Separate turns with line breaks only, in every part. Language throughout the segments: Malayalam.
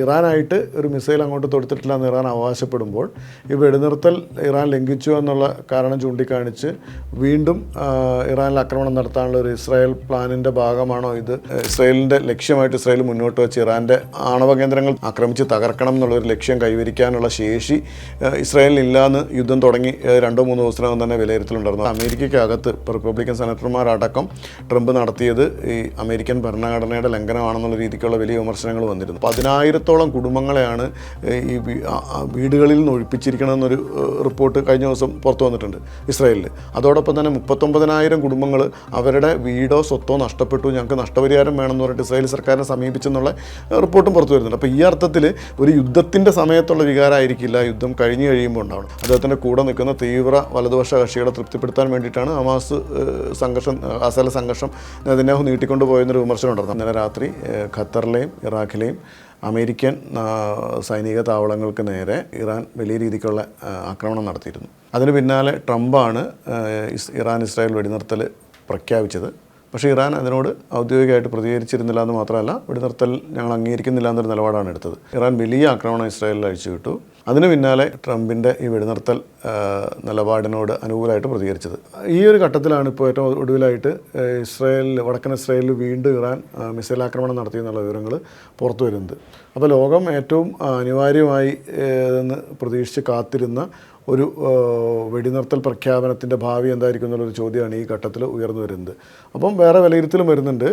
ഇറാനായിട്ട് ഒരു മിസൈൽ അങ്ങോട്ട് തൊടുത്തിട്ടില്ല എന്ന് ഇറാൻ അവകാശപ്പെടുമ്പോൾ ഈ വെടിനിർത്തൽ ഇറാൻ ലംഘിച്ചു എന്നുള്ള കാരണം ചൂണ്ടിക്കാണിച്ച് വീണ്ടും ഇറാനിൽ ആക്രമണം നടത്താനുള്ള ഒരു ഇസ്രായേൽ പ്ലാനിന്റെ ഭാഗമാണോ ഇത്? ഇസ്രായേലിന്റെ ലക്ഷ്യമായിട്ട് ഇസ്രായേൽ മുന്നോട്ട് വെച്ച് ഇറാന്റെ ആണവ കേന്ദ്രങ്ങൾ ആക്രമിച്ച് തകർക്കണം എന്നുള്ളൊരു ലക്ഷ്യം കൈവരിക്കാനുള്ള ശേഷി ഇസ്രായേലിനില്ലാന്ന് യുദ്ധം തുടങ്ങി രണ്ടോ മൂന്നോ ദിവസത്തിനകം തന്നെ വിലയിരുത്തലുണ്ടായിരുന്നു. അമേരിക്കയ്ക്കകത്ത് റിപ്പബ്ലിക്കൻ സെനറ്റർമാരടക്കം ട്രംപ് നടത്തിയത് ഈ അമേരിക്കൻ ഭരണഘടനയുടെ ലംഘനമാണെന്നുള്ള രീതിക്കുള്ള വലിയ വിമർശനങ്ങൾ വന്നിരുന്നു. പതിനായിരത്തോളം കുടുംബങ്ങളെയാണ് ഈ വീടുകളിൽ നിന്ന് ഒഴിപ്പിച്ചിരിക്കണമെന്നൊരു റിപ്പോർട്ട് കഴിഞ്ഞ ദിവസം പുറത്തു വന്നിട്ടുണ്ട് ഇസ്രായേലിൽ അതോടൊപ്പം തന്നെ മുപ്പത്തൊമ്പതിനായിരം കുടുംബങ്ങൾ അവരുടെ വീടോ സ്വത്തോ നഷ്ടപ്പെട്ടു ഞങ്ങൾക്ക് നഷ്ടപരിഹാരം വേണമെന്ന് പറഞ്ഞിട്ട് ഇസ്രായേൽ സർക്കാരിനെ സമീപിച്ചെന്നുള്ള റിപ്പോർട്ടും പുറത്തു വരുന്നുണ്ട്. അപ്പോൾ ഈ അർത്ഥത്തിൽ ഒരു യുദ്ധത്തിന്റെ സമയത്തുള്ള വികാരമായിരിക്കില്ല യുദ്ധം കഴിഞ്ഞു കഴിയുമ്പോൾ ഉണ്ടാവണം. അദ്ദേഹത്തിന്റെ കൂടെ നിൽക്കുന്ന തീവ്ര വലതുപക്ഷ കക്ഷികളെ തൃപ്തിപ്പെടുത്താൻ വേണ്ടിയിട്ടാണ് ഹമാസ് സംഘർഷം അസല സംഘർഷം നെതന്യാഹു നീട്ടിക്കൊണ്ടു പോയെന്നൊരു വിമർശനം ഉണ്ടായിരുന്നു. ഇന്നലെ രാത്രി ഖത്തറിലെയും ഇറാഖിലെയും അമേരിക്കൻ സൈനിക താവളങ്ങൾക്ക് നേരെ ഇറാൻ വലിയ രീതിക്കുള്ള ആക്രമണം നടത്തിയിരുന്നു. അതിന് പിന്നാലെ ട്രംപാണ് ഇറാൻ ഇസ്രായേൽ വെടിനിർത്തൽ പ്രഖ്യാപിച്ചത്. പക്ഷേ ഇറാൻ അതിനോട് ഔദ്യോഗികമായിട്ട് പ്രതികരിച്ചിരുന്നില്ല എന്ന് മാത്രമല്ല വെടിനിർത്തൽ ഞങ്ങൾ അംഗീകരിക്കുന്നില്ല എന്നൊരു നിലപാടാണ് എടുത്തത്. ഇറാൻ വലിയ ആക്രമണം ഇസ്രായേലിൽ അഴിച്ചുവിട്ടു. അതിന് പിന്നാലെ ട്രംപിന്റെ ഈ വെടിനിർത്തൽ നിലപാടിനോട് അനുകൂലമായിട്ട് പ്രതികരിച്ചത്. ഈ ഒരു ഘട്ടത്തിലാണ് ഇപ്പോൾ ഏറ്റവും ഒടുവിലായിട്ട് ഇസ്രായേലിൽ വടക്കൻ ഇസ്രായേലിൽ വീണ്ടും ഇറാൻ മിസൈൽ ആക്രമണം നടത്തി എന്നുള്ള വിവരങ്ങൾ പുറത്തു വരുന്നത്. അപ്പോൾ ലോകം ഏറ്റവും അനിവാര്യമായി എന്ന് പ്രതീക്ഷിച്ച് കാത്തിരുന്ന ഒരു വെടിനിർത്തൽ പ്രഖ്യാപനത്തിന്റെ ഭാവി എന്തായിരിക്കും എന്നുള്ളൊരു ചോദ്യമാണ് ഈ ഘട്ടത്തിൽ ഉയർന്നു വരുന്നത്. അപ്പം വേറെ വിലയിരുത്തലും വരുന്നുണ്ട്.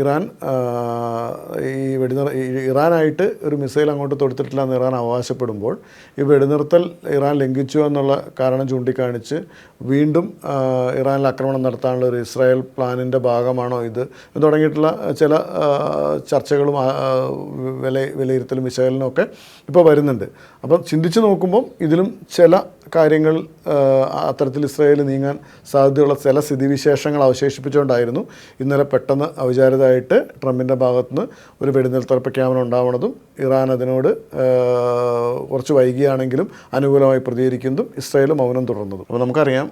ഇറാൻ ഈ വെടിനിർ ഇറാനായിട്ട് ഒരു മിസൈൽ അങ്ങോട്ട് തൊടുത്തിട്ടില്ല എന്ന് ഇറാൻ അവകാശപ്പെടുമ്പോൾ ഈ വെടിനിർത്തൽ ഇറാൻ ലംഘിച്ചു എന്നുള്ള കാരണം ചൂണ്ടിക്കാണിച്ച് വീണ്ടും ഇറാനിൽ ആക്രമണം നടത്താനുള്ള ഒരു ഇസ്രായേൽ പ്ലാനിന്റെ ഭാഗമാണോ ഇത് തുടങ്ങിയിട്ടുള്ള ചില ചർച്ചകളും വില വിലയിരുത്തലും വിശകലനവും ഒക്കെ ഇപ്പോൾ വരുന്നുണ്ട്. അപ്പം ചിന്തിച്ച് നോക്കുമ്പോൾ ഇതിലും ചില കാര്യങ്ങൾ അത്തരത്തിൽ ഇസ്രായേൽ നീങ്ങാൻ സാധ്യതയുള്ള ചില സ്ഥിതിവിശേഷങ്ങൾ അവശേഷിപ്പിച്ചുകൊണ്ടായിരുന്നു ഇന്നലെ പെട്ടെന്ന് അവിചാരിതമായിട്ട് ട്രംപിന്റെ ഭാഗത്തുനിന്ന് ഒരു വെടിനിർത്തൽ പ്രഖ്യാപനം ഉണ്ടാവുന്നതും ഇറാൻ അതിനോട് കുറച്ച് വൈകിയാണെങ്കിലും അനുകൂലമായി പ്രതികരിക്കുന്നതും ഇസ്രായേൽ മൗനം തുടർന്നതും. അപ്പോൾ നമുക്കറിയാം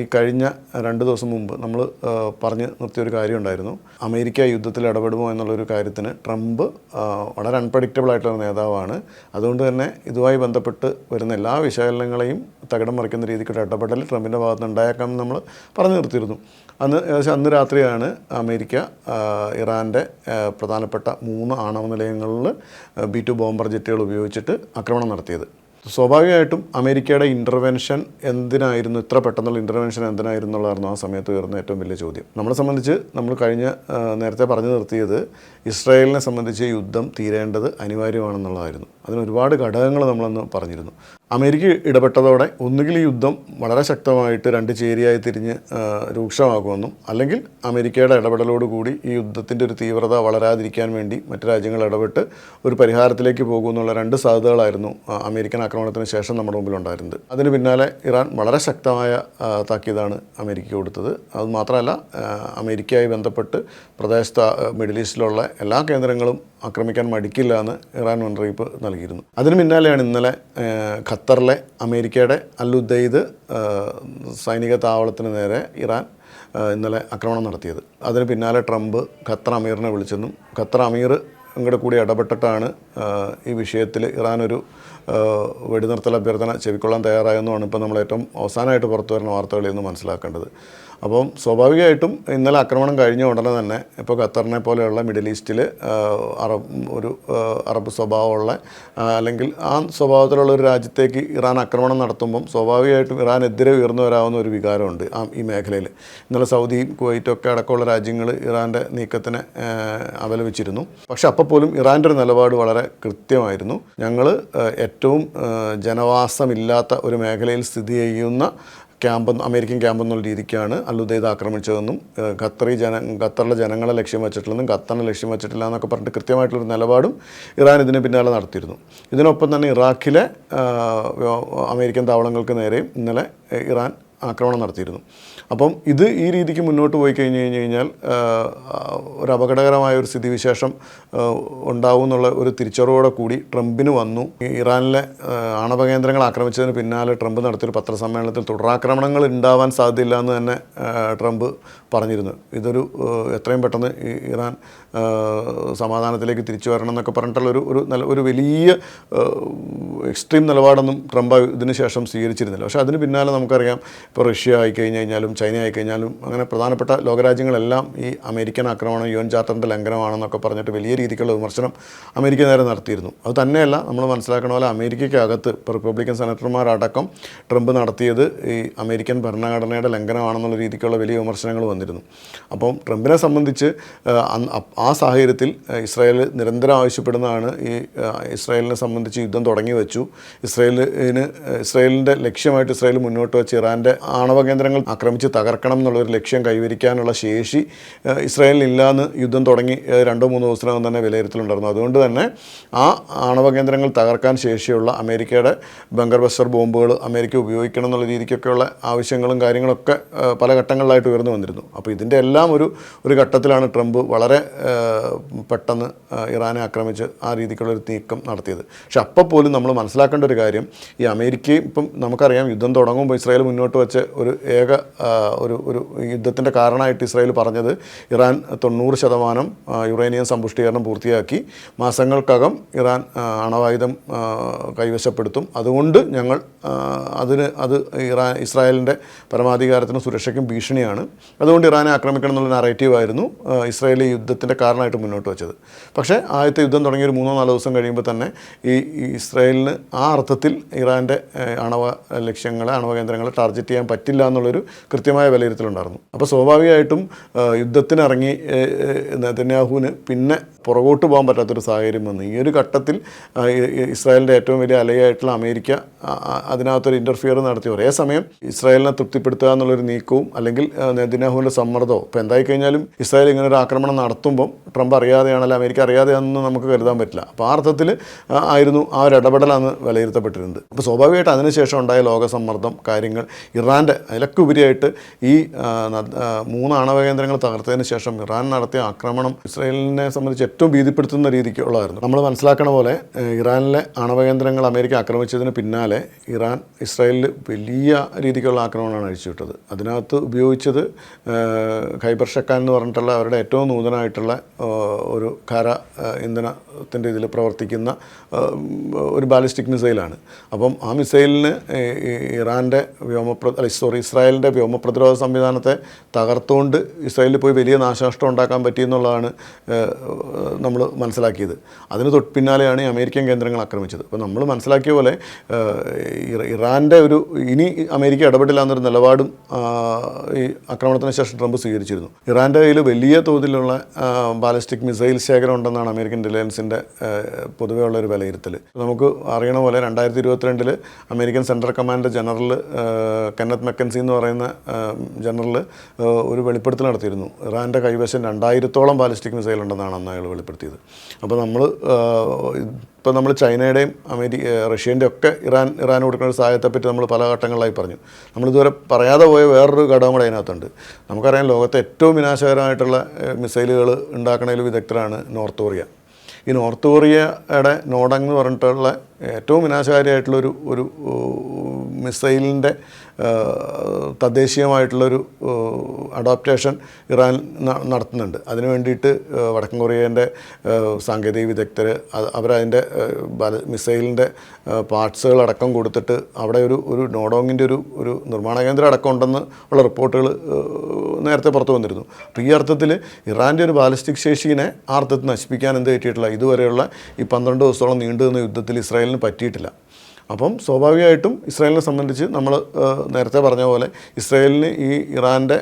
ഈ കഴിഞ്ഞ രണ്ട് ദിവസം മുമ്പ് നമ്മൾ പറഞ്ഞ് നിർത്തിയൊരു കാര്യം ഉണ്ടായിരുന്നു. അമേരിക്ക യുദ്ധത്തിൽ ഇടപെടുമോ എന്നുള്ളൊരു കാര്യത്തിന് ട്രംപ് വളരെ അൺപ്രഡിക്റ്റബിൾ ആയിട്ടുള്ള നേതാവാണ്. അതുകൊണ്ട് തന്നെ ഇതുമായി ബന്ധപ്പെട്ട് വരുന്ന എല്ലാ വിശകലനങ്ങളെയും തകിടം മറിക്കുന്ന രീതിക്കുള്ള ഇടപെടൽ ട്രംപിന്റെ ഭാഗത്ത് ഉണ്ടായേക്കാമെന്ന് ഉണ്ടായേക്കാം നമ്മൾ പറഞ്ഞു നിർത്തിയിരുന്നു. അന്ന് ഏകദേശം അന്ന് രാത്രിയാണ് അമേരിക്ക ഇറാന്റെ പ്രധാനപ്പെട്ട മൂന്ന് ആണവ നിലയങ്ങളിൽ ബി ടു ബോംബർ ജെറ്റുകൾ ഉപയോഗിച്ചിട്ട് ആക്രമണം നടത്തിയത്. സ്വാഭാവികമായിട്ടും അമേരിക്കയുടെ ഇന്റർവെൻഷൻ എന്തിനായിരുന്നു ഇത്ര പെട്ടെന്നുള്ള ഇന്റർവെൻഷൻ എന്തിനായിരുന്നു എന്നുള്ളതായിരുന്നു ആ സമയത്ത് ഉയർന്ന ഏറ്റവും വലിയ ചോദ്യം. നമ്മളെ സംബന്ധിച്ച് നമ്മൾ കഴിഞ്ഞ നേരത്തെ പറഞ്ഞു നിർത്തിയത് ഇസ്രായേലിനെ സംബന്ധിച്ച് യുദ്ധം തീരേണ്ടത് അനിവാര്യമാണെന്നുള്ളതായിരുന്നു. അതിന് ഒരുപാട് ഘടകങ്ങൾ നമ്മളന്ന് പറഞ്ഞിരുന്നു. അമേരിക്ക ഇടപെട്ടതോടെ ഒന്നുകിൽ യുദ്ധം വളരെ ശക്തമായിട്ട് രണ്ട് ചേരിയായി തിരിഞ്ഞ് രൂക്ഷമാകുമെന്നും അല്ലെങ്കിൽ അമേരിക്കയുടെ ഇടപെടലോടുകൂടി ഈ യുദ്ധത്തിന്റെ ഒരു തീവ്രത വളരാതിരിക്കാൻ വേണ്ടി മറ്റു രാജ്യങ്ങൾ ഇടപെട്ട് ഒരു പരിഹാരത്തിലേക്ക് പോകുമെന്നുള്ള രണ്ട് സാധ്യതകളായിരുന്നു അമേരിക്കൻ ആക്രമണത്തിന് ശേഷം നമ്മുടെ മുമ്പിലുണ്ടായിരുന്നത്. അതിന് പിന്നാലെ ഇറാൻ വളരെ ശക്തമായ താക്കീതാണ് അമേരിക്ക കൊടുത്തത്. അത് മാത്രമല്ല അമേരിക്കയുമായി ബന്ധപ്പെട്ട് പ്രദേശത്ത് മിഡിൽ ഈസ്റ്റിലുള്ള എല്ലാ കേന്ദ്രങ്ങളും ആക്രമിക്കാൻ മടിക്കില്ല എന്ന് ഇറാൻ മുന്നറിയിപ്പ് നൽകിയിരുന്നു. അതിന് പിന്നാലെയാണ് ഇന്നലെ ഖത്തറിലെ അമേരിക്കയുടെ അല്ലുദ്ദയ്ദ് സൈനിക താവളത്തിന് നേരെ ഇറാൻ ഇന്നലെ ആക്രമണം നടത്തിയത്. അതിന് പിന്നാലെ ട്രംപ് ഖത്തർ അമീറിനെ വിളിച്ചെന്നും ഖത്തർ അമീർ ഇങ്ങോട്ട് കൂടി ഇടപെട്ടിട്ടാണ് ഈ വിഷയത്തിൽ ഇറാൻ ഒരു വെടിനിർത്തൽ അഭ്യർത്ഥന ചെവിക്കൊള്ളാൻ തയ്യാറായെന്നുമാണ് ഇപ്പോൾ നമ്മൾ ഏറ്റവും അവസാനമായിട്ട് പുറത്തു വരുന്ന വാർത്തകളിൽ നിന്ന് മനസ്സിലാക്കേണ്ടത്. അപ്പം സ്വാഭാവികമായിട്ടും ഇന്നലെ ആക്രമണം കഴിഞ്ഞ ഉടനെ തന്നെ ഇപ്പോൾ ഖത്തറിനെ പോലെയുള്ള മിഡിൽ ഈസ്റ്റിൽ അറബ് ഒരു അറബ് സ്വഭാവമുള്ള അല്ലെങ്കിൽ ആ സ്വഭാവത്തിലുള്ള ഒരു രാജ്യത്തേക്ക് ഇറാൻ ആക്രമണം നടത്തുമ്പം സ്വാഭാവികമായിട്ടും ഇറാനെതിരെ ഉയർന്നു വരാവുന്ന ഒരു വികാരമുണ്ട് ആ ഈ മേഖലയിൽ. ഇന്നലെ സൗദിയും കുവൈറ്റും ഒക്കെ അടക്കമുള്ള രാജ്യങ്ങൾ ഇറാന്റെ നീക്കത്തിനെ അപലപിച്ചിരുന്നു. പക്ഷെ അപ്പോൾ പോലും ഇറാന്റെ ഒരു നിലപാട് വളരെ കൃത്യമായിരുന്നു. ഞങ്ങൾ ഏറ്റവും ജനവാസമില്ലാത്ത ഒരു മേഖലയിൽ സ്ഥിതി ചെയ്യുന്ന ക്യാമ്പ് അമേരിക്കൻ ക്യാമ്പ് എന്നുള്ള രീതിക്കാണ് അല്ലുദൈദ ആക്രമിച്ചതെന്നും ഖത്തറി ജന ഖത്തറിലെ ജനങ്ങളെ ലക്ഷ്യം വെച്ചിട്ടില്ലെന്നും ഖത്തറിനെ ലക്ഷ്യം വെച്ചിട്ടില്ല എന്നൊക്കെ പറഞ്ഞിട്ട് കൃത്യമായിട്ടുള്ളൊരു നിലപാടും ഇറാൻ ഇതിന് പിന്നാലെ നടത്തിയിരുന്നു. ഇതിനൊപ്പം തന്നെ ഇറാഖിലെ അമേരിക്കൻ താവളങ്ങൾക്ക് നേരെയും ഇന്നലെ ഇറാൻ ആക്രമണം നടത്തിയിരുന്നു. അപ്പം ഇത് ഈ രീതിക്ക് മുന്നോട്ട് പോയി കഴിഞ്ഞ് കഴിഞ്ഞ് കഴിഞ്ഞാൽ ഒരു അപകടകരമായ ഒരു സ്ഥിതിവിശേഷം ഉണ്ടാവും എന്നുള്ള ഒരു തിരിച്ചറിവോടെ കൂടി ട്രംപിന് വന്നു. ഇറാനിലെ ആണവ കേന്ദ്രങ്ങൾ ആക്രമിച്ചതിന് പിന്നാലെ ട്രംപ് നടത്തിയൊരു പത്രസമ്മേളനത്തിൽ തുടരാക്രമണങ്ങൾ ഉണ്ടാവാൻ സാധ്യതയില്ല എന്ന് തന്നെ ട്രംപ് പറഞ്ഞിരുന്നു. ഇതൊരു എത്രയും പെട്ടെന്ന് ഇറാൻ സമാധാനത്തിലേക്ക് തിരിച്ചു വരണം എന്നൊക്കെ പറഞ്ഞിട്ടുള്ള ഒരു ഒരു നല്ല ഒരു വലിയ എക്സ്ട്രീം നിലപാടൊന്നും ട്രംപ് ഇതിന് ശേഷം സ്വീകരിച്ചിരുന്നില്ല. പക്ഷേ അതിന് പിന്നാലെ നമുക്കറിയാം ഇപ്പോൾ റഷ്യ ആയിക്കഴിഞ്ഞ് കഴിഞ്ഞാലും ചൈന ആയിക്കഴിഞ്ഞാലും അങ്ങനെ പ്രധാനപ്പെട്ട ലോകരാജ്യങ്ങളെല്ലാം ഈ അമേരിക്കൻ ആക്രമണം യു എൻ ചാർട്ടറിന്റെ ലംഘനമാണെന്നൊക്കെ പറഞ്ഞിട്ട് വലിയ രീതിക്കുള്ള വിമർശനം അമേരിക്ക നേരെ നടത്തിയിരുന്നു. അത് തന്നെയല്ല നമ്മൾ മനസ്സിലാക്കണ പോലെ അമേരിക്കയ്ക്കകത്ത് ഇപ്പോൾ റിപ്പബ്ലിക്കൻ സെനറ്റർമാരടക്കം ട്രംപ് നടത്തിയത് ഈ അമേരിക്കൻ ഭരണഘടനയുടെ ലംഘനമാണെന്നുള്ള രീതിക്കുള്ള വലിയ വിമർശനങ്ങൾ വന്നിരുന്നു. അപ്പം ട്രംപിനെ സംബന്ധിച്ച് ആ, സാഹചര്യത്തിൽ ഇസ്രായേൽ നിരന്തരം ആവശ്യപ്പെടുന്നതാണ് ഈ ഇസ്രായേലിനെ സംബന്ധിച്ച് യുദ്ധം തുടങ്ങി വെച്ചു. ഇസ്രായേലിന് ഇസ്രായേലിന്റെ ലക്ഷ്യമായിട്ട് ഇസ്രായേൽ മുന്നോട്ട് വെച്ച് ഇറാന്റെ ആണവ കേന്ദ്രങ്ങൾ ആക്രമിച്ച് തകർക്കണം എന്നുള്ളൊരു ലക്ഷ്യം കൈവരിക്കാനുള്ള ശേഷി ഇസ്രായേലിൽ ഇല്ലാന്ന് യുദ്ധം തുടങ്ങി രണ്ടോ മൂന്നോ ദിവസത്തിനകം തന്നെ വിലയിരുത്തലുണ്ടായിരുന്നു. അതുകൊണ്ട് തന്നെ ആ ആണവ കേന്ദ്രങ്ങൾ തകർക്കാൻ ശേഷിയുള്ള അമേരിക്കയുടെ ബങ്കർ ബസ്റ്റർ ബോംബുകൾ അമേരിക്ക ഉപയോഗിക്കണം എന്നുള്ള രീതിക്കൊക്കെയുള്ള ആവശ്യങ്ങളും കാര്യങ്ങളൊക്കെ പല ഘട്ടങ്ങളിലായിട്ട് ഉയർന്നു വന്നിരുന്നു. അപ്പോൾ ഇതിന്റെ എല്ലാം ഒരു ഒരു ഘട്ടത്തിലാണ് ട്രംപ് വളരെ പെട്ടെന്ന് ഇറാനെ ആക്രമിച്ച് ആ രീതിക്കുള്ള ഒരു നീക്കം നടത്തിയത്. പക്ഷെ അപ്പോൾ പോലും നമ്മൾ മനസ്സിലാക്കേണ്ട ഒരു കാര്യം ഈ അമേരിക്കയും ഇപ്പം നമുക്കറിയാം യുദ്ധം തുടങ്ങുമ്പോൾ ഇസ്രായേൽ മുന്നോട്ട് വെച്ച ഒരു ഏക ഒരു ഒരു യുദ്ധത്തിന്റെ കാരണമായിട്ട് ഇസ്രായേൽ പറഞ്ഞത് ഇറാൻ തൊണ്ണൂറ് ശതമാനം യുറേനിയം സമ്പുഷ്ടീകരണം പൂർത്തിയാക്കി മാസങ്ങൾക്കകം ഇറാൻ അണവായുധം കൈവശപ്പെടുത്തും. അതുകൊണ്ട് ഞങ്ങൾ അതിന് അത് ഇറാൻ ഇസ്രായേലിന്റെ പരമാധികാരത്തിനും സുരക്ഷയ്ക്കും ഭീഷണിയാണ്. അതുകൊണ്ട് ഇറാനെ ആക്രമിക്കണം എന്നുള്ള നറേറ്റീവായിരുന്നു ഇസ്രായേലി യുദ്ധത്തിന്റെ കാരണമായിട്ട് മുന്നോട്ട് വെച്ചത്. പക്ഷേ ആദ്യത്തെ യുദ്ധം തുടങ്ങിയ ഒരു മൂന്നോ നാലോ ദിവസം കഴിയുമ്പോൾ തന്നെ ഈ ഈ ഇസ്രായേലിന് ആ അർത്ഥത്തിൽ ഇറാന്റെ അണവ ലക്ഷ്യങ്ങളെ അണവ കേന്ദ്രങ്ങളെ ടാർഗറ്റ് ചെയ്യാൻ പറ്റില്ല എന്നുള്ളൊരു കൃത്യമായ വിലയിരുത്തലുണ്ടായിരുന്നു. അപ്പോൾ സ്വാഭാവികമായിട്ടും യുദ്ധത്തിനിറങ്ങി നെതന്യാഹുവിന് പിന്നെ പുറകോട്ട് പോകാൻ പറ്റാത്തൊരു സാഹചര്യം വന്നു. ഈ ഒരു ഘട്ടത്തിൽ ഇസ്രായേലിന്റെ ഏറ്റവും വലിയ അലയായിട്ടുള്ള അമേരിക്ക അതിനകത്തൊരു ഇന്റർഫിയർ നടത്തി. ഒരേ സമയം ഇസ്രായേലിനെ തൃപ്തിപ്പെടുത്തുക എന്നുള്ളൊരു നീക്കവും അല്ലെങ്കിൽ നെതന്യാഹുവിന്റെ സമ്മർദ്ദവും ഇപ്പോൾ എന്തായി കഴിഞ്ഞാലും ഇസ്രായേൽ ഇങ്ങനെ ഒരു ആക്രമണം നടത്തുമ്പം ട്രംപ് അറിയാതെയാണല്ലോ അമേരിക്ക അറിയാതെയാണെന്ന് നമുക്ക് കരുതാൻ പറ്റില്ല. അപ്പോൾ ആ അർത്ഥത്തിൽ ആയിരുന്നു ആ ഒരു ഇടപെടലാണ് വിലയിരുത്തപ്പെട്ടിരുന്നത്. അപ്പോൾ സ്വാഭാവികമായിട്ട് അതിനുശേഷം ഉണ്ടായ ലോക സമ്മർദ്ദം കാര്യങ്ങൾ ഇറാന്റെ അതിലൊക്കെ ഉപരിയായിട്ട് ഈ മൂന്ന് ആണവ കേന്ദ്രങ്ങൾ തകർത്തതിന് ശേഷം ഇറാൻ നടത്തിയ ആക്രമണം ഇസ്രായേലിനെ സംബന്ധിച്ച് ഏറ്റവും ഭീതിപ്പെടുത്തുന്ന രീതിക്കുള്ളതായിരുന്നു നമ്മൾ മനസ്സിലാക്കണ പോലെ ഇറാനിലെ ആണവ കേന്ദ്രങ്ങൾ അമേരിക്ക ആക്രമിച്ചതിന് പിന്നാലെ ഇറാൻ ഇസ്രായേലിൽ വലിയ രീതിക്കുള്ള ആക്രമണമാണ് അഴിച്ചുവിട്ടത്. അതിനകത്ത് ഉപയോഗിച്ചത് ഖൈബർ ഷക്കാൻ എന്ന് പറഞ്ഞിട്ടുള്ള അവരുടെ ഏറ്റവും നൂതനമായിട്ടുള്ള ഒരു ഖര ഇന്ധനത്തിന്റെ ഇതിൽ പ്രവർത്തിക്കുന്ന ഒരു ബാലിസ്റ്റിക് മിസൈലാണ്. അപ്പം ആ മിസൈലിന് ഇറാന്റെ വ്യോമപ്ര അല്ല സോറി ഇസ്രായേലിന്റെ വ്യോമപ്രതിരോധ സംവിധാനത്തെ തകർത്തുകൊണ്ട് ഇസ്രായേലിൽ പോയി വലിയ നാശനഷ്ടം ഉണ്ടാക്കാൻ പറ്റിയെന്നുള്ളതാണ് നമ്മൾ മനസ്സിലാക്കിയത്. അതിന് തൊട്ട് പിന്നാലെയാണ് അമേരിക്കൻ കേന്ദ്രങ്ങൾ ആക്രമിച്ചത്. അപ്പോൾ നമ്മൾ മനസ്സിലാക്കിയ പോലെ ഇറാന്റെ ഒരു ഇനി അമേരിക്ക ഇടപെടില്ല എന്നൊരു നിലപാടും ഈ ആക്രമണത്തിന് ശേഷം ട്രംപ് സ്വീകരിച്ചിരുന്നു. ഇറാന്റെ കയ്യിൽ വലിയ തോതിലുള്ള ബാലിസ്റ്റിക് മിസൈൽ ശേഖരം ഉണ്ടെന്നാണ് അമേരിക്കൻ ഇന്റലിജൻസിന്റെ പൊതുവേ ഉള്ള ഒരു വിലയിരുത്തൽ നമുക്ക് അറിയണ പോലെ രണ്ടായിരത്തി ഇരുപത്തിരണ്ടിൽ American central command general Kenneth McKenzie എന്ന് പറയുന്ന ജനറൽ ഒരു വെളിപ്പെടുത്തൽ നടത്തിയിരുന്നു. ഇറാന്റെ കൈവശം രണ്ടായിരത്തോളം ബാലിസ്റ്റിക് മിസൈൽ ഉണ്ടെന്നാണ് അന്ന് അയാൾ വെളിപ്പെടുത്തിയത്. അപ്പോൾ നമ്മൾ ഇപ്പോൾ നമ്മൾ ചൈനയുടെയും അമേരിക്ക റഷ്യേന്റെയും ഒക്കെ ഇറാൻ ഇറാൻ കൊടുക്കുന്ന സഹായത്തെപ്പറ്റി നമ്മൾ പല ഘട്ടങ്ങളിലായി പറഞ്ഞു. നമ്മളിതുവരെ പറയാതെ പോയ വേറൊരു ഘടകം കൂടെ അതിനകത്തുണ്ട്. നമുക്കറിയാം ലോകത്തെ ഏറ്റവും വിനാശകരമായിട്ടുള്ള മിസൈലുകൾ ഉണ്ടാക്കുന്നതിൽ വിദഗ്ധരാണ് നോർത്ത് കൊറിയ. ഈ നോർത്ത് കൊറിയയുടെ നോഡങ് എന്ന് പറഞ്ഞിട്ടുള്ള ഏറ്റവും വിനാശകാരിയായിട്ടുള്ളൊരു ഒരു മിസൈലിന്റെ തദ്ദേശീയമായിട്ടുള്ളൊരു അഡോപ്റ്റേഷൻ ഇറാൻ നടത്തുന്നുണ്ട്. അതിനു വേണ്ടിയിട്ട് വടക്കൻ കൊറിയേന്റെ സാങ്കേതിക വിദഗ്ധർ അവരതിന്റെ മിസൈലിന്റെ പാർട്സുകളടക്കം കൊടുത്തിട്ട് അവിടെ ഒരു ഒരു നോഡോങ്ങിന്റെ ഒരു ഒരു നിർമ്മാണ കേന്ദ്രം അടക്കം ഉണ്ടെന്ന് ഉള്ള റിപ്പോർട്ടുകൾ നേരത്തെ പുറത്തു വന്നിരുന്നു. അപ്പോൾ ഈ അർത്ഥത്തിൽ ഇറാന്റെ ഒരു ബാലിസ്റ്റിക് ശേഷിനെ ആ അർത്ഥത്തിൽ നശിപ്പിക്കാൻ എന്ത് പറ്റിയിട്ടില്ല? ഇതുവരെയുള്ള ഈ പന്ത്രണ്ട് ദിവസത്തോളം നീണ്ടു നിന്ന യുദ്ധത്തിൽ ഇസ്രായേലിന് പറ്റിയിട്ടില്ല. അപ്പം സ്വാഭാവികമായിട്ടും ഇസ്രായേലിനെ സംബന്ധിച്ച് നമ്മൾ നേരത്തെ പറഞ്ഞ പോലെ ഇസ്രായേലിന് ഈ ഇറാന്റെ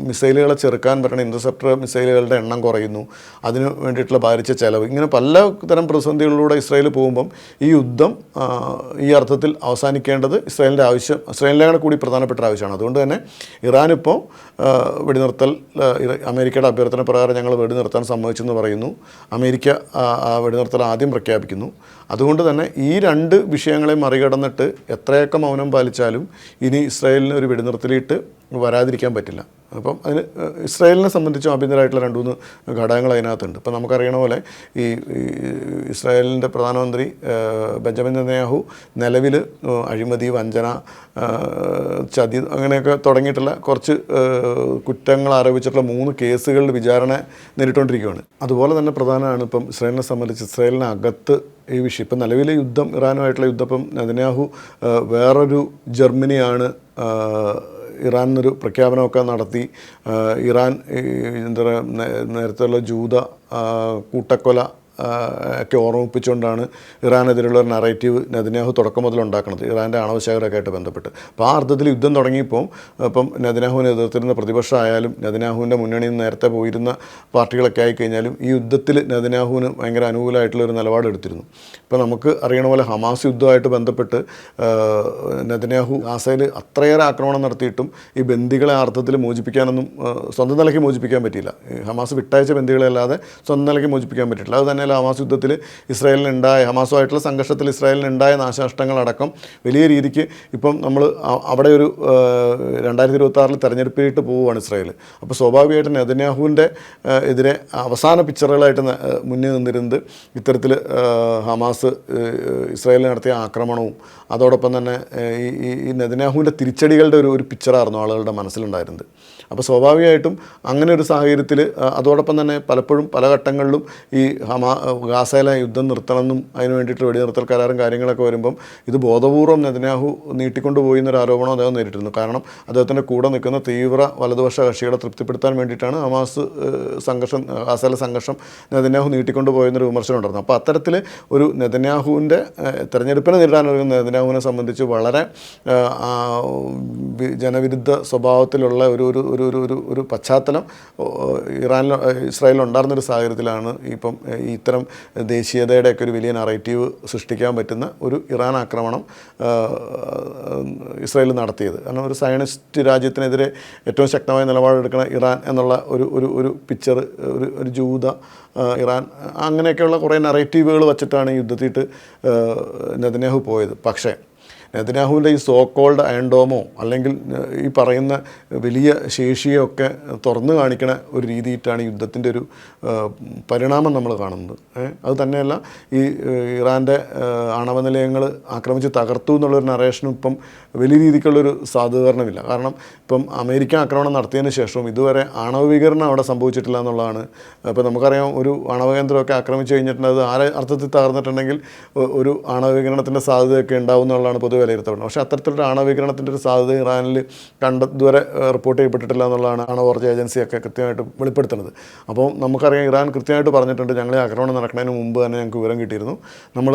മിസൈലുകളെ ചെറുക്കാൻ പറ്റുന്ന ഇന്റർസെപ്റ്റർ മിസൈലുകളുടെ എണ്ണം കുറയുന്നു. അതിന് വേണ്ടിയിട്ടുള്ള ഭാരിച്ച ചെലവ്. ഇങ്ങനെ പല തരം പ്രതിസന്ധികളിലൂടെ ഇസ്രായേൽ പോകുമ്പം ഈ യുദ്ധം ഈ അർത്ഥത്തിൽ അവസാനിക്കേണ്ടത് ഇസ്രായേലിന്റെ ആവശ്യം ഇസ്രായേലിനെ കൂടി പ്രധാനപ്പെട്ട ആവശ്യമാണ്. അതുകൊണ്ട് തന്നെ ഇറാൻ ഇപ്പോൾ വെടിനിർത്തൽ അമേരിക്കയുടെ അഭ്യർത്ഥന പ്രകാരം ഞങ്ങൾ വെടിനിർത്താൻ സമ്മതിച്ചെന്ന് പറയുന്നു. അമേരിക്ക വെടിനിർത്തൽ ആദ്യം പ്രഖ്യാപിക്കുന്നു. അതുകൊണ്ട് തന്നെ ഈ രണ്ട് വിഷയങ്ങൾ സാഹചര്യങ്ങളെ മറികടന്നിട്ട് എത്രയൊക്കെ മൗനം പാലിച്ചാലും ഇനി ഇസ്രായേലിനെ ഒരു വെടിനിർത്തലിട്ട് വരാതിരിക്കാൻ പറ്റില്ല. അപ്പം അതിന് ഇസ്രായേലിനെ സംബന്ധിച്ചും ആഭ്യന്തരമായിട്ടുള്ള രണ്ട് മൂന്ന് ഘടകങ്ങൾ അതിനകത്തുണ്ട്. ഇപ്പം നമുക്കറിയണ പോലെ ഈ ഇസ്രായേലിന്റെ പ്രധാനമന്ത്രി ബെഞ്ചമിൻ നെതന്യാഹു നിലവിൽ അഴിമതി വഞ്ചന ചതി അങ്ങനെയൊക്കെ തുടങ്ങിയിട്ടുള്ള കുറച്ച് കുറ്റങ്ങൾ ആരോപിച്ചിട്ടുള്ള മൂന്ന് കേസുകളിൽ വിചാരണ നേരിട്ടുകൊണ്ടിരിക്കുകയാണ്. അതുപോലെ തന്നെ പ്രധാനമാണ് ഇപ്പം ഇസ്രായേലിനെ സംബന്ധിച്ച് ഇസ്രായേലിനകത്ത് ഈ വിഷയം. ഇപ്പം നിലവിലെ യുദ്ധം ഇറാനുമായിട്ടുള്ള യുദ്ധം ഇപ്പം നെതന്യാഹു വേറൊരു ജർമ്മനിയാണ് എന്നൊരു പ്രഖ്യാപനമൊക്കെ നടത്തി ഇറാൻ എന്താ പറയുക നേരത്തെയുള്ള ജൂത കൂട്ടക്കൊല ഒക്കെ ഓർമ്മിപ്പിച്ചുകൊണ്ടാണ് ഇറാനെതിരെയുള്ള ഒരു നറേറ്റീവ് നെതന്യാഹു തുടക്കം മുതൽ ഉണ്ടാക്കുന്നത്. ഇറാന്റെ ആണവശേഖരമൊക്കെ ആയിട്ട് ബന്ധപ്പെട്ട്. അപ്പോൾ ആ അർത്ഥത്തിൽ യുദ്ധം തുടങ്ങിയപ്പോൾ ഇപ്പം നെതന്യാഹുവിനെ എതിർത്തിരുന്ന പ്രതിപക്ഷമായാലും നെതന്യാഹുവിന്റെ മുന്നണിയിൽ നിന്ന് നേരത്തെ പോയിരുന്ന പാർട്ടികളൊക്കെ ആയിക്കഴിഞ്ഞാലും ഈ യുദ്ധത്തിൽ നെതന്യാഹുവിന് ഭയങ്കര അനുകൂലമായിട്ടുള്ള ഒരു നിലപാട് എടുത്തിരുന്നു. ഇപ്പോൾ നമുക്ക് അറിയണ പോലെ ഹമാസ് യുദ്ധമായിട്ട് ബന്ധപ്പെട്ട് നെതന്യാഹു ഗാസയിൽ അത്രയേറെ ആക്രമണം നടത്തിയിട്ടും ഈ ബന്ദികളെ അർത്ഥത്തിൽ മോചിപ്പിക്കാനൊന്നും സ്വന്തം നിലയ്ക്ക് മോചിപ്പിക്കാൻ പറ്റിയില്ല. ഹമാസ് വിട്ടയച്ച ബന്ദികളെ അല്ലാതെ സ്വന്തം നിലയ്ക്ക് മോചിപ്പിക്കാൻ പറ്റിയിട്ടില്ല. അത് തന്നെയല്ല ഹമാസ് യുദ്ധത്തിൽ ഇസ്രായേലിനുണ്ടായ ഹമാസുമായിട്ടുള്ള സംഘർഷത്തിൽ ഇസ്രായേലിനുണ്ടായ നാശനഷ്ടങ്ങളടക്കം വലിയ രീതിക്ക് ഇപ്പം നമ്മൾ അവിടെ ഒരു രണ്ടായിരത്തി ഇരുപത്തി ആറിൽ തെരഞ്ഞെടുപ്പിലിട്ട് പോവുകയാണ് ഇസ്രായേൽ അപ്പോൾ സ്വാഭാവികമായിട്ട് നെതന്യാഹുവിന്റെ എതിരെ അവസാന പിക്ചറുകളായിട്ട് മുന്നിൽ നിന്നിരുന്നത് ഇത്തരത്തിൽ ഹമാസ് ഇസ്രായേലിൽ നടത്തിയ ആക്രമണവും അതോടൊപ്പം തന്നെ ഈ- ഈ നെതന്യാഹുവിന്റെ തിരിച്ചടികളുടെ ഒരു ഒരു പിക്ചറായിരുന്നു ആളുകളുടെ മനസ്സിലുണ്ടായിരുന്നത്. അപ്പോൾ സ്വാഭാവികമായിട്ടും അങ്ങനെ ഒരു സാഹചര്യത്തിൽ അതോടൊപ്പം തന്നെ പലപ്പോഴും പല ഘട്ടങ്ങളിലും ഈ ഹമാ ഗാസയിലെ യുദ്ധം നിർത്തണമെന്നും അതിന് വേണ്ടിയിട്ട് വെടിനിർത്തൽ കരാറും കാര്യങ്ങളൊക്കെ വരുമ്പം ഇത് ബോധപൂർവം നെതന്യാഹു നീട്ടിക്കൊണ്ടുപോയി എന്നൊരു ആരോപണം അദ്ദേഹം നേരിട്ടിരുന്നു. കാരണം അദ്ദേഹത്തിന്റെ കൂടെ നിൽക്കുന്ന തീവ്ര വലതുപക്ഷ കക്ഷികളെ തൃപ്തിപ്പെടുത്താൻ വേണ്ടിയിട്ടാണ് ഹമാസ് സംഘർഷം ഗാസയിലെ സംഘർഷം നെതന്യാഹു നീട്ടിക്കൊണ്ടുപോയെന്നൊരു വിമർശനം ഉണ്ടായിരുന്നു. അപ്പോൾ അത്തരത്തിൽ ഒരു നെതന്യാഹുവിന്റെ ഏഹ്, തെരഞ്ഞെടുപ്പിനെ നേരിടാനൊരു നെതന്യാഹുവിനെ സംബന്ധിച്ച് വളരെ ജനവിരുദ്ധ സ്വഭാവത്തിലുള്ള ഒരു ഒരു ഒരു ഒരു ഒരു പശ്ചാത്തലം ഇറാനിൽ ഇസ്രായേലിൽ ഉണ്ടായിരുന്നൊരു സാഹചര്യത്തിലാണ് ഇപ്പം ഈ ഇത്തരം ദേശീയതയുടെയൊക്കെ ഒരു വലിയ നറേറ്റീവ് സൃഷ്ടിക്കാൻ പറ്റുന്ന ഒരു ഇറാൻ ആക്രമണം ഇസ്രായേൽ നടത്തിയത്. കാരണം ഒരു സയനിസ്റ്റ് രാജ്യത്തിനെതിരെ ഏറ്റവും ശക്തമായ നിലപാടെടുക്കുന്ന ഇറാൻ എന്നുള്ള ഒരു ഒരു ഒരു പിക്ചർ ഒരു ഒരു ജൂത ഇറാൻ അങ്ങനെയൊക്കെയുള്ള കുറേ നറേറ്റീവുകൾ വച്ചിട്ടാണ് ഈ യുദ്ധത്തിയിട്ട് നെതന്യാഹു പോയത്. പക്ഷേ നെതന്യാഹുവിന്റെ ഈ സോ കോൾഡ് അയൺഡോമോ അല്ലെങ്കിൽ ഈ പറയുന്ന വലിയ ശേഷിയൊക്കെ തുറന്നു കാണിക്കണ ഒരു രീതിയിട്ടാണ് യുദ്ധത്തിന്റെ ഒരു പരിണാമം നമ്മൾ കാണുന്നത്. അത് തന്നെയല്ല ഈ ഇറാന്റെ ആണവ നിലയങ്ങൾ ആക്രമിച്ച് തകർത്തു എന്നുള്ളൊരു നറേഷനും ഇപ്പം വലിയ രീതിക്കുള്ളൊരു സാധൂകരണമില്ല. കാരണം ഇപ്പം അമേരിക്ക ആക്രമണം നടത്തിയതിന് ശേഷവും ഇതുവരെ ആണവ വികരണം അവിടെ സംഭവിച്ചിട്ടില്ല എന്നുള്ളതാണ്. അപ്പോൾ നമുക്കറിയാം ഒരു ആണവ കേന്ദ്രമൊക്കെ ആക്രമിച്ച് കഴിഞ്ഞിട്ടുണ്ടെങ്കിൽ അത് ആരെ അർത്ഥത്തിൽ തകർന്നിട്ടുണ്ടെങ്കിൽ ഒരു ആണവ വികരണത്തിന്റെ സാധ്യതയൊക്കെ ഉണ്ടാവും എന്നുള്ളതാണ് പൊതുവെ വിലയിരുത്തപ്പെടുന്നത് പക്ഷേ അത്തരത്തിലൊരു ആണവ വികരണത്തിന്റെ ഒരു സാധ്യത ഇറാനിൽ കണ്ട ഇതുവരെ റിപ്പോർട്ട് ചെയ്യപ്പെട്ടിട്ടില്ല എന്നുള്ളതാണ് ആണവോർജ ഏജൻസിയൊക്കെ കൃത്യമായിട്ട് വെളിപ്പെടുത്തുന്നത്. അപ്പോൾ നമുക്കറിയാം ഇറാൻ കൃത്യമായിട്ട് പറഞ്ഞിട്ടുണ്ട് ഞങ്ങളെ ആക്രമണം നടക്കുന്നതിന് മുമ്പ് തന്നെ ഞങ്ങൾക്ക് വിവരം കിട്ടിയിരുന്നു. നമ്മൾ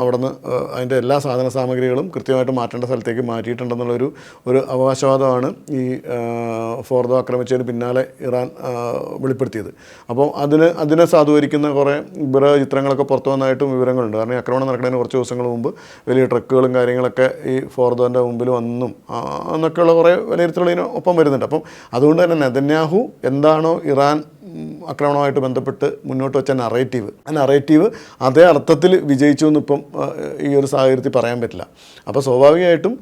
അവിടെ നിന്ന് അതിന്റെ എല്ലാ സാധന സാമഗ്രികളും കൃത്യമായിട്ട് മാറ്റേണ്ട സ്ഥലത്തേക്ക് മാറ്റിയിട്ടുണ്ടെന്നുള്ളൊരു ഒരു അവകാശവാദമാണ് ഈ ഫോർദോ ആക്രമിച്ചതിന് പിന്നാലെ ഇറാൻ വെളിപ്പെടുത്തിയത്. അപ്പോൾ അതിന് അതിനെ സാധൂകരിക്കുന്ന കുറേ വിവര ചിത്രങ്ങളൊക്കെ പുറത്തു വന്നതായിട്ടും വിവരങ്ങളുണ്ട്. കാരണം ഈ ആക്രമണം നടക്കുന്നതിന് കുറച്ച് ദിവസങ്ങൾ മുമ്പ് വലിയ ട്രക്കുകളും കാര്യങ്ങളൊക്കെ ഈ ഫോർദോന്റെ മുമ്പിൽ വന്നും എന്നൊക്കെയുള്ള കുറേ വിലയിരുത്തലിന് ഒപ്പം വരുന്നുണ്ട്. അപ്പം അതുകൊണ്ട് തന്നെ നെതന്യാഹു എന്താണോ ഇറാൻ ആക്രമണവുമായിട്ട് ബന്ധപ്പെട്ട് മുന്നോട്ട് വെച്ച നറേറ്റീവ് ആ നറേറ്റീവ് അതേ അർത്ഥത്തിൽ വിജയിച്ചു എന്നിപ്പം ഇപ്പം ഈ ഒരു സാഹചര്യത്തിൽ പറയാൻ പറ്റില്ല. അപ്പോൾ സ്വാഭാവികമായിട്ടും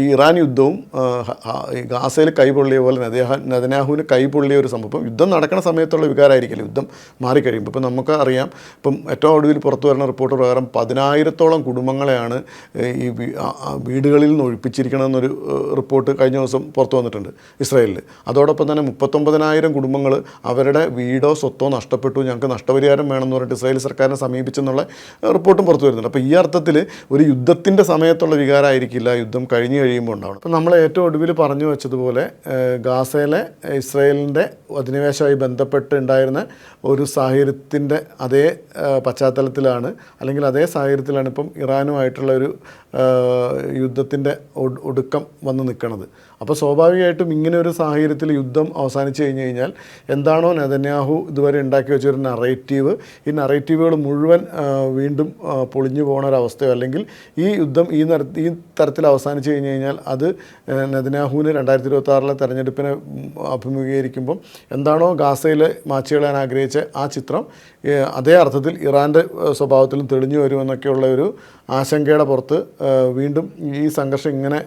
ഈ ഇറാൻ യുദ്ധവും ഗാസയിൽ കൈപൊള്ളിയ പോലെ നെതയാഹ നദനാഹുവിന് കൈപൊള്ളിയ ഒരു സംഭവം. യുദ്ധം നടക്കുന്ന സമയത്തുള്ള വികാരമായിരിക്കില്ല? യുദ്ധം മാറിക്കഴിയുമ്പോൾ. ഇപ്പം നമുക്ക് അറിയാം ഇപ്പം ഏറ്റവും ഒടുവിൽ പുറത്തു വരുന്ന റിപ്പോർട്ട് പ്രകാരം പതിനായിരത്തോളം കുടുംബങ്ങളെയാണ് ഈ വീടുകളിൽ നിന്ന് ഒഴിപ്പിച്ചിരിക്കണമെന്നൊരു റിപ്പോർട്ട് കഴിഞ്ഞ ദിവസം പുറത്തു വന്നിട്ടുണ്ട് ഇസ്രായേലിൽ അതോടൊപ്പം തന്നെ മുപ്പത്തൊമ്പതിനായിരം കുടുംബങ്ങൾ അവരുടെ വീടോ സ്വത്തോ നഷ്ടപ്പെട്ടു ഞങ്ങൾക്ക് നഷ്ടപരിഹാരം വേണമെന്ന് പറഞ്ഞിട്ട് ഇസ്രായേൽ സർക്കാരിനെ സമീപിച്ചെന്നുള്ള റിപ്പോർട്ടും പുറത്തു വരുന്നുണ്ട്. അപ്പോൾ ഈ അർത്ഥത്തിൽ ഒരു യുദ്ധത്തിന്റെ സമയത്തുള്ള വികാരമായിരിക്കില്ല യുദ്ധം കഴിഞ്ഞു കഴിയുമ്പോൾ ഉണ്ടാവണം. അപ്പോൾ നമ്മൾ ഏറ്റവും ഒടുവിൽ പറഞ്ഞു വെച്ചതുപോലെ ഗാസയിലെ ഇസ്രായേലിന്റെ അധിനിവേശമായി ബന്ധപ്പെട്ട് ഉണ്ടായിരുന്ന ഒരു സാഹചര്യത്തിന്റെ അതേ പശ്ചാത്തലത്തിലാണ് അല്ലെങ്കിൽ അതേ സാഹചര്യത്തിലാണ് ഇപ്പം ഇറാനുമായിട്ടുള്ള ഒരു യുദ്ധത്തിന്റെ ഒടുക്കം വന്ന് നിൽക്കുന്നത് അപ്പോൾ സ്വാഭാവികമായിട്ടും ഇങ്ങനെ ഒരു സാഹചര്യത്തിൽ യുദ്ധം അവസാനിച്ചു കഴിഞ്ഞ് കഴിഞ്ഞാൽ എന്താണോ നെതന്യാഹു ഇതുവരെ ഉണ്ടാക്കി വെച്ചൊരു നറേറ്റീവ് ഈ നറേറ്റീവുകൾ മുഴുവൻ വീണ്ടും പൊളിഞ്ഞു പോകുന്ന ഒരവസ്ഥയോ അല്ലെങ്കിൽ ഈ യുദ്ധം ഈ നര ഈ തരത്തിൽ അവസാനിച്ചു കഴിഞ്ഞ് കഴിഞ്ഞാൽ അത് നെതന്യാഹുവിന് രണ്ടായിരത്തി ഇരുപത്തി ആറിലെ തെരഞ്ഞെടുപ്പിനെ അഭിമുഖീകരിക്കുമ്പം എന്താണോ ഗാസയിൽ മാച്ചുകളാൻ ആഗ്രഹിച്ച ആ ചിത്രം അതേ അർത്ഥത്തിൽ ഇറാന്റെ സ്വഭാവത്തിലും തെളിഞ്ഞു വരുമെന്നൊക്കെയുള്ള ഒരു ആശങ്കയുടെ പുറത്ത് വീണ്ടും ഈ സംഘർഷം ഇങ്ങനെ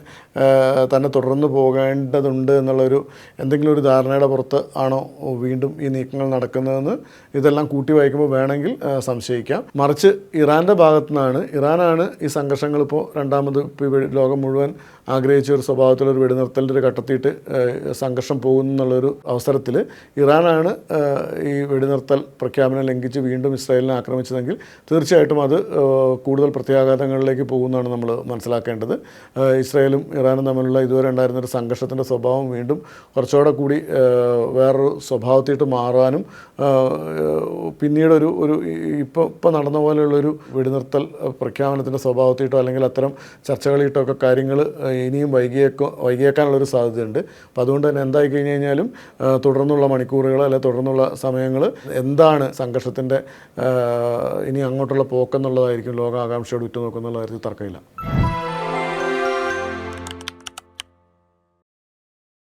തന്നെ തുടർന്നു തുടർന്ന് പോകേണ്ടതുണ്ട് എന്നുള്ളൊരു എന്തെങ്കിലും ഒരു ധാരണയുടെ പുറത്ത് ആണോ വീണ്ടും ഈ നീക്കങ്ങൾ നടക്കുന്നതെന്ന് ഇതെല്ലാം കൂട്ടി വായിക്കുമ്പോൾ വേണമെങ്കിൽ സംശയിക്കാം. മറിച്ച് ഇറാന്റെ ഭാഗത്തു നിന്നാണ് ഇറാനാണ് ഈ സംഘർഷങ്ങൾ ഇപ്പോൾ രണ്ടാമത് ലോകം മുഴുവൻ ആഗ്രഹിച്ച ഒരു സ്വഭാവത്തിലൊരു വെടിനിർത്തലിന്റെ ഒരു ഘട്ടത്തിയിട്ട് സംഘർഷം പോകുന്നു എന്നുള്ളൊരു അവസരത്തിൽ ഇറാനാണ് ഈ വെടിനിർത്തൽ പ്രഖ്യാപനം ലംഘിച്ച് വീണ്ടും ഇസ്രായേലിനെ ആക്രമിച്ചതെങ്കിൽ തീർച്ചയായിട്ടും അത് കൂടുതൽ പ്രത്യാഘാതങ്ങളിലേക്ക് പോകുന്നതാണ് നമ്മൾ മനസ്സിലാക്കേണ്ടത്. ഇസ്രായേലും ഇറാനും തമ്മിലുള്ള ഇതുവരെ ഉണ്ടായിരുന്ന ഒരു സംഘർഷത്തിന്റെ സ്വഭാവം വീണ്ടും കുറച്ചുകൂടെ കൂടി വേറൊരു സ്വഭാവത്തിയിട്ട് മാറാനും പിന്നീടൊരു പിന്നീട് ഒരു ഇപ്പം ഇപ്പോൾ നടന്ന പോലെയുള്ളൊരു വെടിനിർത്തൽ പ്രഖ്യാപനത്തിന്റെ സ്വഭാവത്തിയിട്ടോ അല്ലെങ്കിൽ അത്തരം ചർച്ചകളിട്ടോ ഒക്കെ കാര്യങ്ങൾ ഇനിയും വൈകിയേക്കോ വൈകിയേക്കാനുള്ളൊരു സാധ്യതയുണ്ട്. അപ്പോൾ അതുകൊണ്ട് തന്നെ എന്തായി കഴിഞ്ഞ് കഴിഞ്ഞാലും തുടർന്നുള്ള മണിക്കൂറുകൾ അല്ലെങ്കിൽ തുടർന്നുള്ള സമയങ്ങൾ എന്താണ് സംഘർഷത്തിന്റെ ഇനി അങ്ങോട്ടുള്ള പോക്കെന്നുള്ളതായിരിക്കും ലോകാകാംക്ഷയോട് കാര്യത്തിൽ തർക്കമില്ല.